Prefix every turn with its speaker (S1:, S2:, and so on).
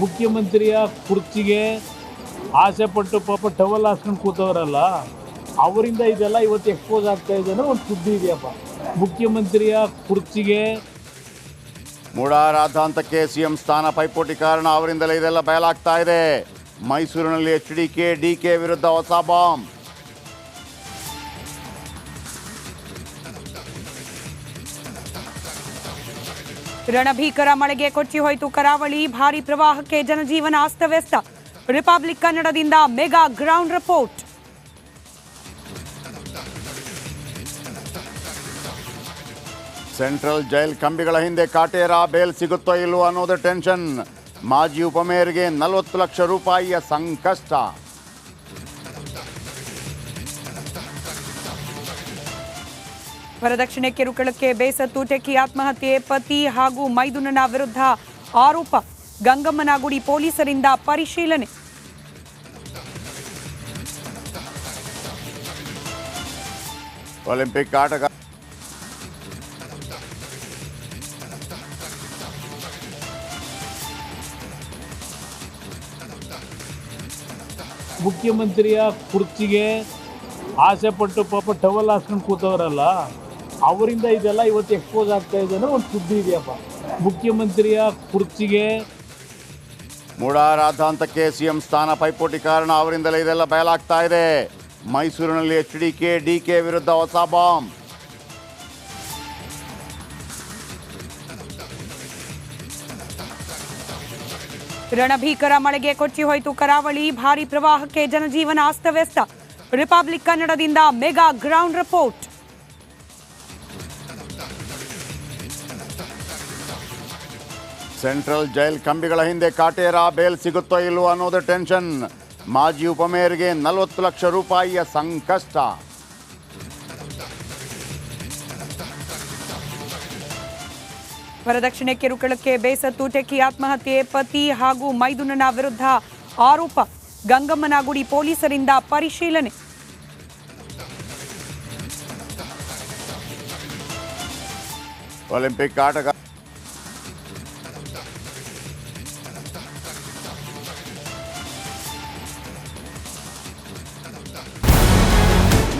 S1: ಮುಖ್ಯಮಂತ್ರಿಯ ಕುರ್ಚಿಗೆ ಆಸೆ ಪಟ್ಟು ಪಾಪ ಟವಲ್ ಹಾಸ್ಕೊಂಡು ಕೂತವರಲ್ಲ, ಅವರಿಂದ ಇದೆಲ್ಲ ಇವತ್ತು ಎಕ್ಸ್ಪೋಸ್ ಆಗ್ತಾ ಇದೆ ಅನ್ನೋ ಒಂದು ಸುದ್ದಿ ಇದೆಯಪ್ಪ. ಮುಖ್ಯಮಂತ್ರಿಯ ಕುರ್ಚಿಗೆ
S2: ಮೂಡ ರಾಧಾಂತಕ್ಕೆ ಸಿಎಂ ಸ್ಥಾನ ಪೈಪೋಟಿ ಕಾರಣ ಅವರಿಂದಲೇ ಇದೆಲ್ಲ ಬಯಲಾಗ್ತಾ ಇದೆ. ಮೈಸೂರಿನಲ್ಲಿ H D K D K ವಿರುದ್ಧ ಹೊಸ ಬಾಂಬ್.
S3: ರಣಭೀಕರ ಮಳೆಗೆ ಕೊಚ್ಚಿ ಹೋಯಿತು ಕರಾವಳಿ. ಭಾರಿ ಪ್ರವಾಹಕ್ಕೆ ಜನಜೀವನ ಅಸ್ತವ್ಯಸ್ತ. ರಿಪಬ್ಲಿಕ್ ಕನ್ನಡದಿಂದ mega ground report.
S2: Central jail ಕಂಬಿಗಳ ಹಿಂದೆ ಕಾಟೇರ ಬೇಲ್ ಸಿಗುತ್ತೋ ಇಲ್ಲವೋ ಅನ್ನೋದು ಟೆನ್ಷನ್. ಮಾಜಿ ಉಪಮೇಯರ್ಗೆ ನಲವತ್ತು ಲಕ್ಷ ರೂಪಾಯಿಯ ಸಂಕಷ್ಟ.
S3: ವರದಕ್ಷಿಣೆ ಕಿರುಕುಳಕ್ಕೆ ಬೇಸತ್ತು ಟೆಕ್ಕಿ ಆತ್ಮಹತ್ಯೆ ಪತಿ ಹಾಗೂ ಮೈದುನನ ವಿರುದ್ಧ ಆರೋಪ. ಗಂಗಮ್ಮನಗುಡಿ ಪೊಲೀಸರಿಂದ ಪರಿಶೀಲನೆ.
S2: ಒಲಿಂಪಿಕ್ ಆಟಗಾರ
S1: ಮುಖ್ಯಮಂತ್ರಿಯ ಕುರ್ಚಿಗೆ ಆಸೆ ಪಟ್ಟು ಪಾಪ ಟವಲ್ ಹಾಸ್ಕೊಂಡು ಕೂತವರಲ್ಲ. ಅವರಿಂದ ಇದೆಲ್ಲ ಇವತ್ತು ಎಕ್ಸ್ಪೋಸ್ ಆಗ್ತಾ ಇದೆ ಅನ್ನೋ ಒಂದು ಸುದ್ದಿ ಇದೆಯಪ್ಪ ಮುಖ್ಯಮಂತ್ರಿಯ ಕುರ್ಚಿಗೆ
S2: ಮೂಡಾರಾಧಾಂತಕ್ಕೆ ಸಿಎಂ ಸ್ಥಾನ ಪೈಪೋಟಿ ಕಾರಣ ಅವರಿಂದಲೇ ಇದೆಲ್ಲ ಬಯಲಾಗ್ತಾ ಇದೆ. ಮೈಸೂರಿನಲ್ಲಿ H D K D K ವಿರುದ್ಧ ಹೊಸ ಬಾಂಬ್.
S3: ರಣಭೀಕರ ಮಳೆಗೆ ಕೊಚ್ಚಿ ಹೋಯಿತು ಕರಾವಳಿ. ಭಾರಿ ಪ್ರವಾಹಕ್ಕೆ ಜನಜೀವನ ಅಸ್ತವ್ಯಸ್ತ. ರಿಪಬ್ಲಿಕ್ ಕನ್ನಡದಿಂದ mega ground report.
S2: Central jail ಕಂಬಿಗಳ ಹಿಂದೆ ಕಾಟೇರ ಬೇಲ್ ಸಿಗುತ್ತೋ ಇಲ್ವೋ ಅನ್ನೋದು ಟೆನ್ಷನ್. ಮಾಜಿ ಉಪಮೇಯರ್ಗೆ ನಲವತ್ತು ಲಕ್ಷ ರೂಪಾಯಿಯ ಸಂಕಷ್ಟ.
S3: ವರದಕ್ಷಿಣೆ ಕಿರುಕುಳಕ್ಕೆ ಬೇಸತ್ತು ಟೆಕ್ಕಿ ಆತ್ಮಹತ್ಯೆ ಪತಿ ಹಾಗೂ ಮೈದುನನ ವಿರುದ್ಧ ಆರೋಪ. ಗಂಗಮ್ಮನಗುಡಿ ಪೊಲೀಸರಿಂದ ಪರಿಶೀಲನೆ.
S2: ಒಲಿಂಪಿಕ್ ಆಟಗಾರ